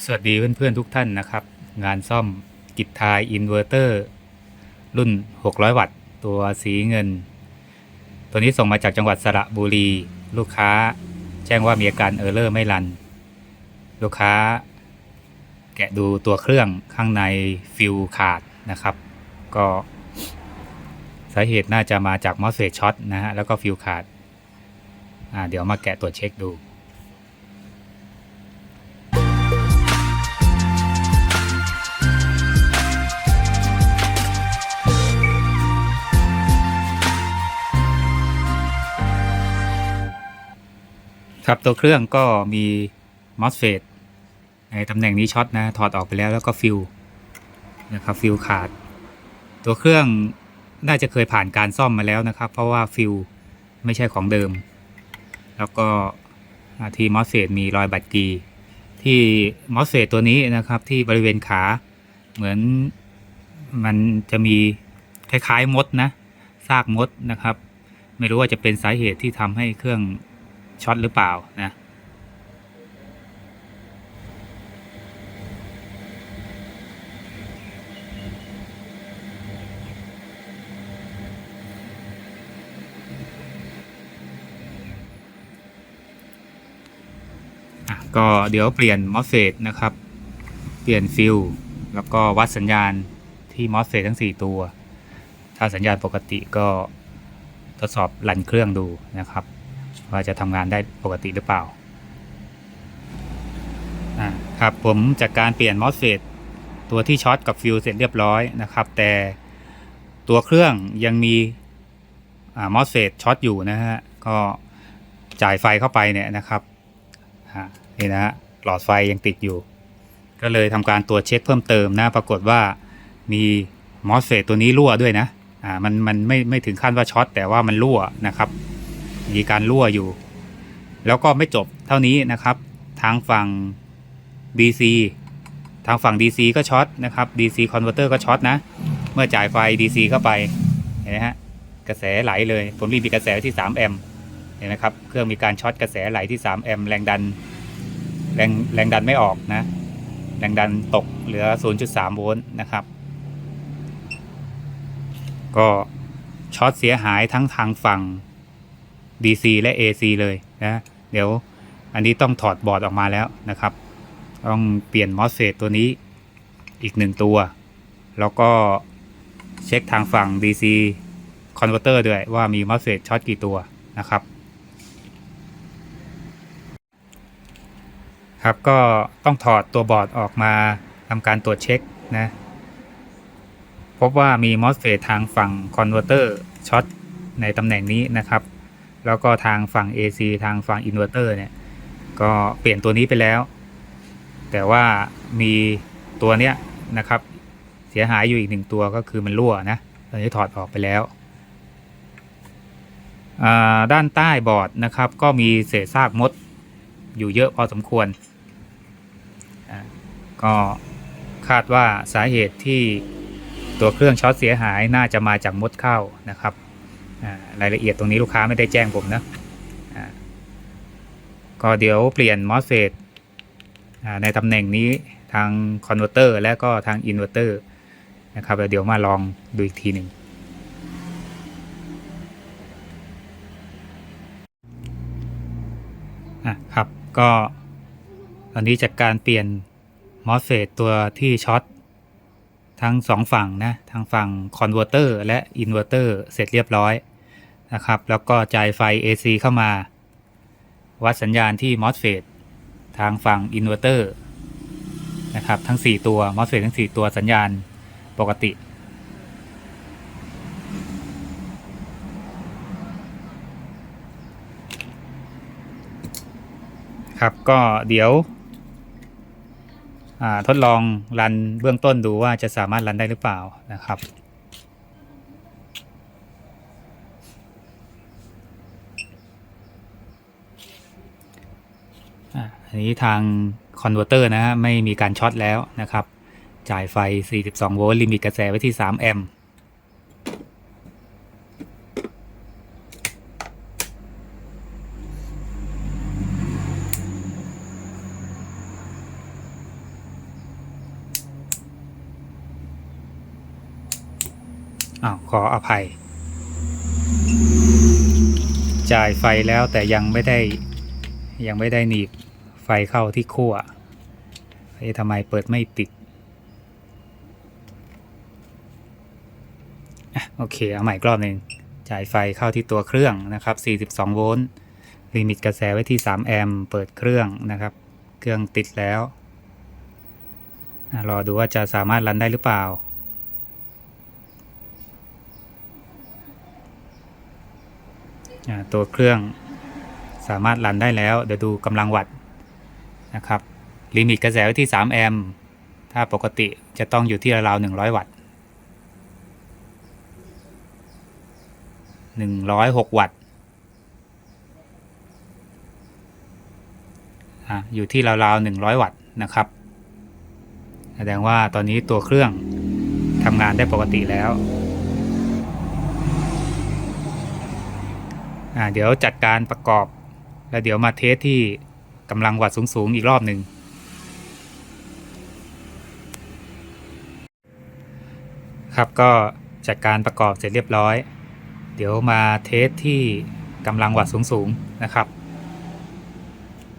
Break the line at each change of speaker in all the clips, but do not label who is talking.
สวัสดีเพื่อนๆทุกท่านนะครับ งานซ่อมกิจทายอินเวอร์เตอร์รุ่น 600 วัตต์ ตัวสีเงิน ตัวนี้ส่งมาจากจังหวัดสระบุรี ลูกค้าแจ้งว่ามีอาการเออร์เลอร์ไม่รัน ลูกค้า แกะดูตัวเครื่องข้างในฟิวขาดนะครับ ก็สาเหตุน่าจะมาจากมอสเฟตช็อตนะฮะแล้วก็ฟิวขาดอ่าเดี๋ยวมาแกะตรวจเช็คดู ครับตัวเครื่องก็มี MOSFET ในตำแหน่งนี้ช็อตนะถอดออกไปแล้วแล้วก็ฟิวนะครับฟิวขาด ตัวเครื่องน่าจะเคยผ่านการซ่อมมาแล้วนะครับ เพราะว่าฟิวไม่ใช่ของเดิม แล้วก็ที่ MOSFET มีรอยบัดกี ที่ MOSFET ตัวนี้นะครับที่บริเวณขาเหมือนมันจะมีคล้ายๆมดนะซากมดนะครับ ไม่รู้ว่าจะเป็นสาเหตุที่ทำให้เครื่อง ช็อตหรือเปล่านะก็เดี๋ยวเปลี่ยนมอสเฟตนะครับ เปลี่ยนฟิลแล้วก็วัดสัญญาณที่มอสเฟตทั้ง 4 ตัว ถ้าสัญญาณปกติก็ทดสอบรันเครื่องดูนะครับ ว่าจะทำงานได้ปกติหรือเปล่าครับผมจากการเปลี่ยนมอสเฟตตัวที่ช็อตกับฟิวเสร็จเรียบร้อยนะครับ แต่ตัวเครื่องยังมีมอสเฟตช็อตอยู่นะฮะก็จ่ายไฟเข้าไปเนี่ยนะครับนี่นะฮะหลอดไฟยังติดอยู่ ก็เลยทำการตรวจเช็คเพิ่มเติมนะปรากฏว่ามีมอสเฟตตัวนี้รั่วด้วยนะอ่ามันมันไม่ไม่ถึงขั้นว่าช็อตแต่ว่ามันรั่วนะครับ มีการรั่วอยู่ แล้วก็ไม่จบเท่านี้นะครับ ทางฝั่ง DC ทางฝั่ง DC ก็ช็อตนะครับ DC converter ก็ช็อตนะ เมื่อจ่ายไฟ DC เข้าไป เห็นไหมฮะ กระแสไหลเลย ผมรีบมีกระแสที่3แอมป์ เห็นไหมครับ เครื่องมีการช็อตกระแสไหลที่3แอมป์แรงดัน แรงแรงดันไม่ออกนะ แรงดันตกเหลือ 0.3 โวลต์นะครับ ก็ช็อตเสียหายทั้งทางฝั่ง DC และ AC เลยนะเดี๋ยวอันนี้ต้องถอดบอร์ดออกมาแล้วนะครับ ต้องเปลี่ยน MOSFET ตัวนี้อีกหนึ่งตัว แล้วก็เช็คทางฝั่ง DC converter ด้วยว่ามี MOSFET ช็อตกี่ตัวนะครับครับก็ต้องถอดตัวบอร์ดออกมาทำการตรวจเช็คนะพบว่ามี MOSFET ทางฝั่ง converter ช็อตในตำแหน่งนี้นะครับ แล้วก็ทางฝั่ง AC ทางฝั่งอินเวอร์เตอร์เนี่ย ก็เปลี่ยนตัวนี้ไปแล้ว แต่ว่ามีตัวเนี้ยนะครับ เสียหายอยู่อีกหนึ่งตัวก็คือมันรั่วนะตอนนี้ถอดออกไปแล้วด้านใต้บอร์ดนะครับ ก็มีเศษซากมดอยู่เยอะพอสมควร ก็คาดว่าสาเหตุที่ตัวเครื่องช็อตเสียหายน่าจะมาจากมดเข้านะครับ รายละเอียดตรงนี้ลูกค้าไม่ได้แจ้งผมนะก็เดี๋ยวเปลี่ยน MOSFET ในตำแหน่งนี้ทางคอนเวอร์เตอร์และก็ทางอินเวอร์เตอร์นะครับเดี๋ยวมาลองดูอีกทีหนึ่งครับก็ตอนนี้จากการเปลี่ยน MOSFET ตัวที่ช็อตทั้งสองฝั่งนะทางฝั่งคอนเวอร์เตอร์และอินเวอร์เตอร์เสร็จเรียบร้อย นะครับ แล้วก็จ่ายไฟ AC เข้ามา วัดสัญญาณที่ MOSFET ทางฝั่งอินเวอร์เตอร์นะครับ ทั้ง 4 ตัว MOSFET ทั้ง 4 ตัวสัญญาณปกติ ครับก็เดี๋ยวทดลองรันเบื้องต้นดูว่าจะสามารถรันได้หรือเปล่านะครับันนี้ทางคอนเวอร์เตอร์นะฮะไม่มีการช็อตแล้วนะครับ จ่ายไฟ 42 โวลต์ลิมิตกระแสไว้ที่ 3 แอมป์อ้าวขออภัย จ่ายไฟแล้วแต่ยังไม่ได้ยังไม่ได้หนีบ ไฟเข้าที่ขั้วเอ๊ะทำไมเปิดไม่ติดอโอเค เอาใหม่กรอบหนึ่งจ่ายไฟเข้าที่ตัวเครื่องนะครับ 42 โวลต์ลิมิตกระแสไว้ที่ 3 แอมป์เปิดเครื่องนะครับ เครื่องติดแล้วรอดูว่าจะสามารถรันได้หรือเปล่าอ่าตัวเครื่องสามารถรันได้แล้ว เดี๋ยวดูกำลังวัตต์ นะครับลิมิตกระแสไว้ที่ 3 แอมป์ถ้าปกติจะต้องอยู่ที่ราวๆ100 วัตต์106 วัตต์อยู่ที่ราวๆ100 วัตต์นะครับ แสดงว่าตอนนี้ตัวเครื่องทำงานได้ปกติแล้ว เดี๋ยวจัดการประกอบ แล้วเดี๋ยวมาเทสที่ กำลังวัดสูงๆอีกรอบหนึ่งครับก็จัดการประกอบเสร็จเรียบร้อย เดี๋ยวมาเทสที่กำลังวัดสูงๆนะครับ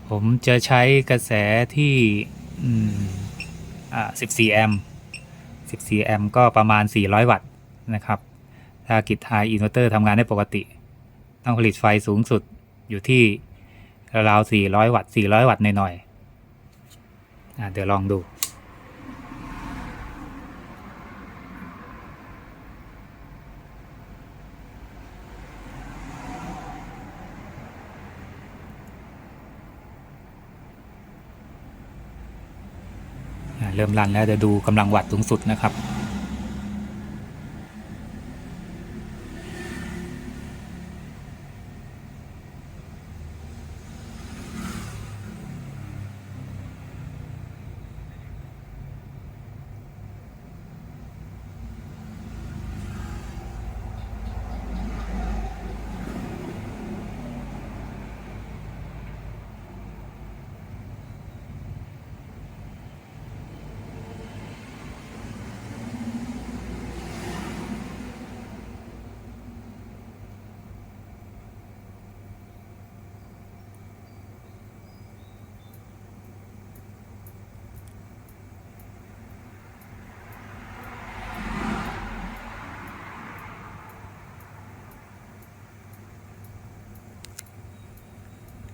ผมจะใช้กระแสที่อืมอ่า14 แอมป์ 14 แอมป์ก็ประมาณ 400 วัตต์นะครับ ถ้ากิจไฮอินเวอร์เตอร์ทำงานได้ปกติ ต้องผลิตไฟสูงสุดอยู่ที่ ราวๆ400วัตต์400วัตต์หน่อยๆอเดี๋ยวลองดู เริ่มรันแล้วเดี๋ยวดูกำลังวัตต์สูงสุดนะครับ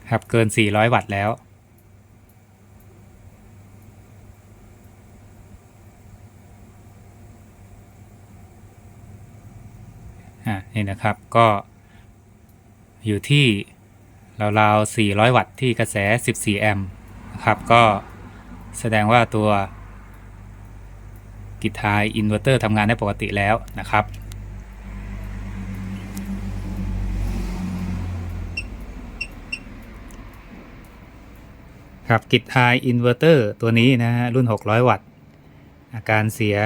ครับ เกิน 400 วัตต์แล้วอ่านี่นะครับก็อยู่ที่ราวๆ 400 วัตต์ที่กระแส 14 แอมป์นะครับ ก็แสดงว่าตัวกิทายอินเวอร์เตอร์ทำงานได้ปกติแล้วนะครับ ครับกิ t ไฮอินเวอร์เตอร์ตัวนี้นะฮะรุ่น 600 วัตต์ อาการเสีย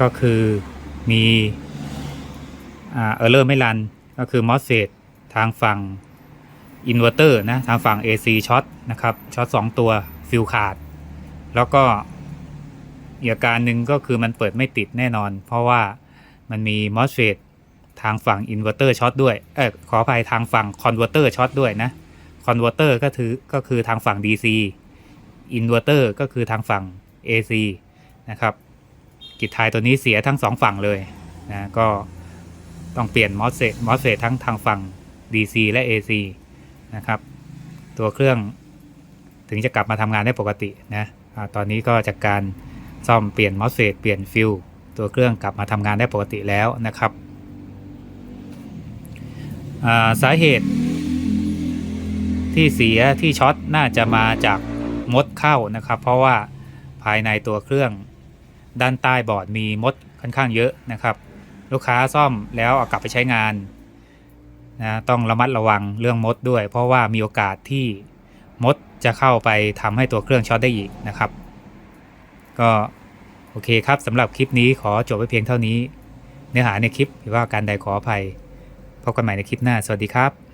ก็คือมีเออร์เลอร์ไม่รัน ก็คือมอสเฟตทางฝั่งอินเวอร์เตอร์นะทางฝั่ง AC ช็อตนะครับช็อต2ตัวฟิลขาด แล้วก็อีกอาการหนึ่งก็คือมันเปิดไม่ติดแน่นอน เพราะว่ามันมีมอสเฟตทางฝั่งอินเวอร์เตอร์ช็อตด้วยเออขออภัยทางฝั่งคอนเวอร์เตอร์ช็อตด้วยนะ คอนเวอร์เตอร์ก็คือก็คือทางฝั่ง DC อินเวอร์เตอร์ก็คือทางฝั่ง AC นะครับกิจทายตัวนี้เสียทั้งสองฝั่งเลยนะก็ต้องเปลี่ยนมอสเซตมอสเซตทั้งทางฝั่ง DC และ AC นะครับ ตัวเครื่องถึงจะกลับมาทำงานได้ปกตินะอาตอนนี้ก็จากการซ่อมเปลี่ยนมอสเฟตเปลี่ยนฟิลตัวเครื่องกลับมาทำงานได้ปกติแล้วนะครับาสาเหตุ ที่เสียที่ช็อตน่าจะมาจากมดเข้านะครับ เพราะว่าภายในตัวเครื่อง ด้านใต้บอร์ดมีมดค่อนข้างเยอะนะครับ ลูกค้าซ่อมแล้วเอากลับไปใช้งานนะต้องระมัดระวังเรื่องมดด้วย เพราะว่ามีโอกาสที่มดจะเข้าไปทำให้ตัวเครื่องช็อตได้อีกนะครับ ก็โอเคครับสำหรับคลิปนี้ขอจบไว้เพียงเท่านี้ เนื้อหาในคลิปหรือว่าการใดขออภัยพบกันใหม่ในคลิปหน้า สวัสดีครับ